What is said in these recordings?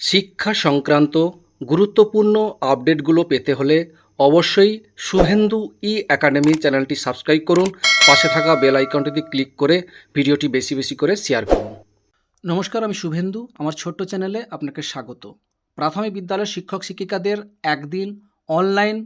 শিক্ষা সংক্রান্ত গুরুত্বপূর্ণ আপডেটগুলো পেতে হলে অবশ্যই শুভেন্দু ই একাডেমি চ্যানেলটি সাবস্ক্রাইব করুন। পাশে থাকা বেল আইকনটিতে ক্লিক করে ভিডিওটি বেশি বেশি করে শেয়ার করুন। নমস্কার, আমি শুভেন্দু। আমার ছোট্ট চ্যানেলে আপনাকে স্বাগত। প্রাথমিক বিদ্যালয়ের শিক্ষক শিক্ষিকাদের একদিন অনলাইন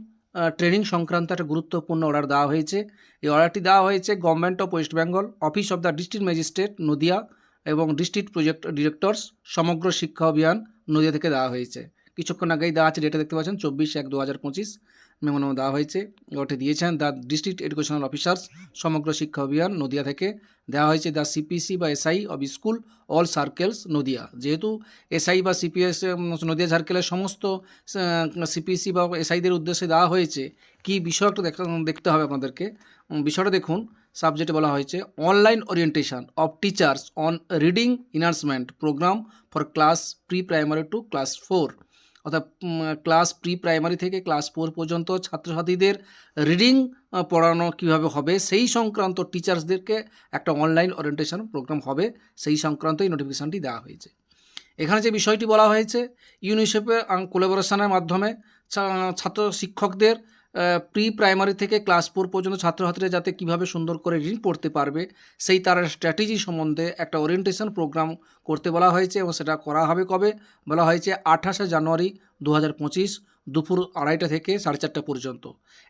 ট্রেনিং সংক্রান্ত একটা গুরুত্বপূর্ণ অর্ডার দেওয়া হয়েছে। এই অর্ডারটি দেওয়া হয়েছে government of West Bengal, office of the district magistrate, Nadia এবং ডিস্ট্রিক্ট প্রজেক্ট ডিরেক্টরস, সমগ্র শিক্ষা অভিযান নদিয়া থেকে দেওয়া হয়েছে। কিছুক্ষণ আগেই দেওয়া আছে ডেটা দেখতে পাচ্ছেন, চব্বিশ এক দু হাজার পঁচিশ। মেমোনো দেওয়া হয়েছে। ওটি দিয়েছেন দ্য ডিস্ট্রিক্ট এডুকেশনাল অফিসার্স, সমগ্র শিক্ষা অভিযান নদিয়া থেকে। দেওয়া হয়েছে দ্য সিপিসি বা SI of school, all circles Nadia. যেহেতু এসআই বা সিপিএস নদিয়া সার্কেলের সমস্ত সিপিসি বা এসআইদের উদ্দেশ্যে দেওয়া হয়েছে, কী বিষয় একটা দেখা, দেখতে হবে আপনাদেরকে। বিষয়টা দেখুন। সাবজেক্টে বলা হয়েছে, online orientation of teachers on reading enhancement programme for class pre primary to class four. অর্থাৎ ক্লাস প্রি প্রাইমারি থেকে ক্লাস ফোর পর্যন্ত ছাত্রছাত্রীদের রিডিং পড়ানো কীভাবে হবে, সেই সংক্রান্ত টিচার্সদেরকে একটা অনলাইন ওরিয়েন্টেশন প্রোগ্রাম হবে, সেই সংক্রান্ত এই নোটিফিকেশানটি দেওয়া হয়েছে। এখানে যে বিষয়টি বলা হয়েছে ইউনিসেফের কোলাবোরেশনের মাধ্যমে ছাত্র শিক্ষকদের প্রি প্রাইমারি থেকে ক্লাস ফোর পর্যন্ত ছাত্রছাত্রীরা যাতে কীভাবে সুন্দর করে রিডিং পড়তে পারবে, সেই তার স্ট্র্যাটেজি সম্বন্ধে একটা ওরিয়েন্টেশন প্রোগ্রাম করতে বলা হয়েছে এবং সেটা করা হবে কবে? বলা হয়েছে আঠাশে জানুয়ারি দু হাজার পঁচিশ দুপুর আড়াইটা থেকে সাড়ে চারটা পর্যন্ত।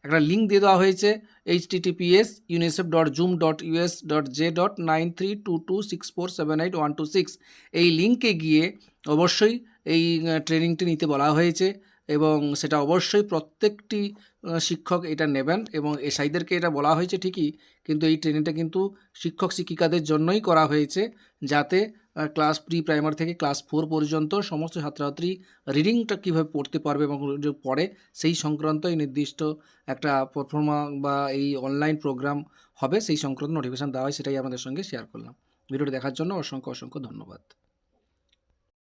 একটা লিঙ্ক দিয়ে দেওয়া হয়েছে https UNICEF dot zoom dot US dot J dot nine three two two six four seven eight one two six এই লিঙ্কে গিয়ে অবশ্যই এই ট্রেনিংটি নিতে বলা হয়েছে। এবং সেটা অবশ্যই প্রত্যেকটি শিক্ষক এটা নেবেন এবং এসআইদেরকে এটা বলা হয়েছে ঠিকই, কিন্তু এই ট্রেনিংটা কিন্তু শিক্ষক শিক্ষিকাদের জন্যই করা হয়েছে যাতে ক্লাস প্রি প্রাইমারি থেকে ক্লাস ফোর পর্যন্ত সমস্ত ছাত্রছাত্রী রিডিংটা কীভাবে পড়তে পারবে এবং পড়ে সেই সংক্রান্ত এই নির্দিষ্ট একটা পারফর্মা বা এই অনলাইন প্রোগ্রাম হবে, সেই সংক্রান্ত নোটিফিকেশান দেওয়া হয়, সেটাই আমাদের সঙ্গে শেয়ার করলাম। ভিডিওটি দেখার জন্য অসংখ্য অসংখ্য ধন্যবাদ।